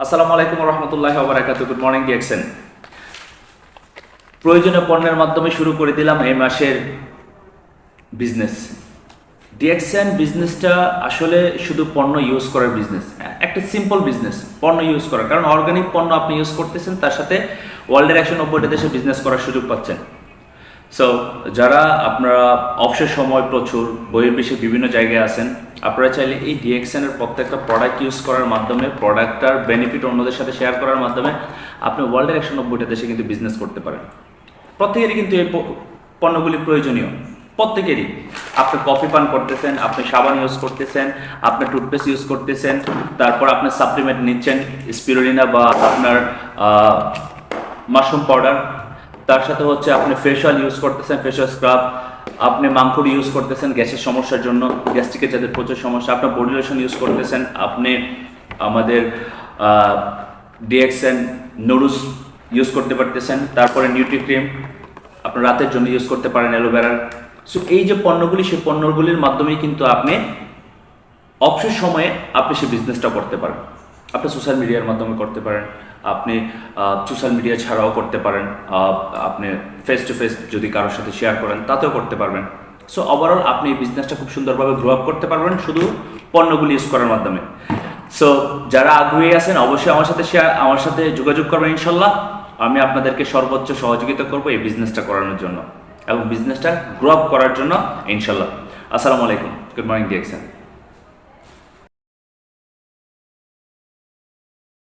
আসসালামু আলাইকুম রহমতুল্লাহ ওবরাকাত গুড মর্নিং ডিএক্সেন প্রয়োজনীয় পণ্যের মাধ্যমে শুরু করে দিলাম এই মাসের বিজনেস ডিএক্সএন বিজনেসটা আসলে শুধু পণ্য ইউজ করার বিজনেস একটা সিম্পল বিজনেস পণ্য ইউজ করার। কারণ অর্গানিক পণ্য আপনি ইউজ করতেছেন, তার সাথে ওয়ার্ল্ডের একশো নব্বইটা দেশে বিজনেস করার সুযোগ পাচ্ছেন। সো যারা আপনারা অবসর সময় প্রচুর বহির্বিশ্বে বিভিন্ন জায়গায় আছেন, আপনারা চাইলে এই ডিএক্সএন এর প্রত্যেকটা প্রোডাক্ট ইউজ করার মাধ্যমে প্রোডাক্টটার বেনিফিট অন্যদের সাথে শেয়ার করার মাধ্যমে আপনি ওয়ার্ল্ডের একশো নব্বইটা দেশে কিন্তু বিজনেস করতে পারেন। প্রত্যেকেরই কিন্তু এই পণ্যগুলি প্রয়োজনীয়। প্রত্যেকেরই। আপনি কফি পান করতেছেন, আপনি সাবান ইউজ করতেছেন, আপনি টুথপেস্ট ইউজ করতেছেন, তারপর আপনি সাপ্লিমেন্ট নিচ্ছেন স্পিরুলিনা বা আপনার মাশরুম পাউডার তার সাথে হচ্ছে আপনি ফেশিয়াল ইউজ করতেছেন ফেশিয়াল স্ক্রাব আপনি মাংকুর ইউজ করতেছেন গ্যাসের সমস্যার জন্য গ্যাস্ট্রিকের যাদের প্রচুর সমস্যা, আপনি বডি লোশন ইউজ করতেছেন, আপনি আমাদের ডিএক্সএন নুডলস ইউজ করতে পারতেছেন, তারপরে নিউট্রি ক্রিম আপনার রাতের জন্য ইউজ করতে পারেন অ্যালোভেরার সো এই যে পণ্যগুলি, সেই পণ্যগুলির মাধ্যমেই কিন্তু আপনি অবসর সময়ে আপনি সেই বিজনেসটা করতে পারেন আপনি সোশ্যাল মিডিয়ার মাধ্যমে করতে পারেন, আপনি সোশ্যাল মিডিয়া ছাড়াও করতে পারেন আপনি ফেস টু ফেস যদি কারোর সাথে শেয়ার করেন, তাতেও করতে পারবেন। সো ওভারঅল আপনি এই বিজনেসটা খুব সুন্দরভাবে গ্রো আপ করতে পারবেন শুধু পণ্যগুলি ইউজ করার মাধ্যমে। সো যারা আগ্রহী আছেন, অবশ্যই আমার সাথে শেয়ার আমার সাথে যোগাযোগ করবেন ইনশাল্লাহ। আমি আপনাদেরকে সর্বোচ্চ সহযোগিতা করব এই বিজনেসটা করানোর জন্য এবং বিজনেসটা গ্রো আপ করার জন্য ইনশাল্লাহ। আসসালামু আলাইকুম। Good morning ডিএক্সেন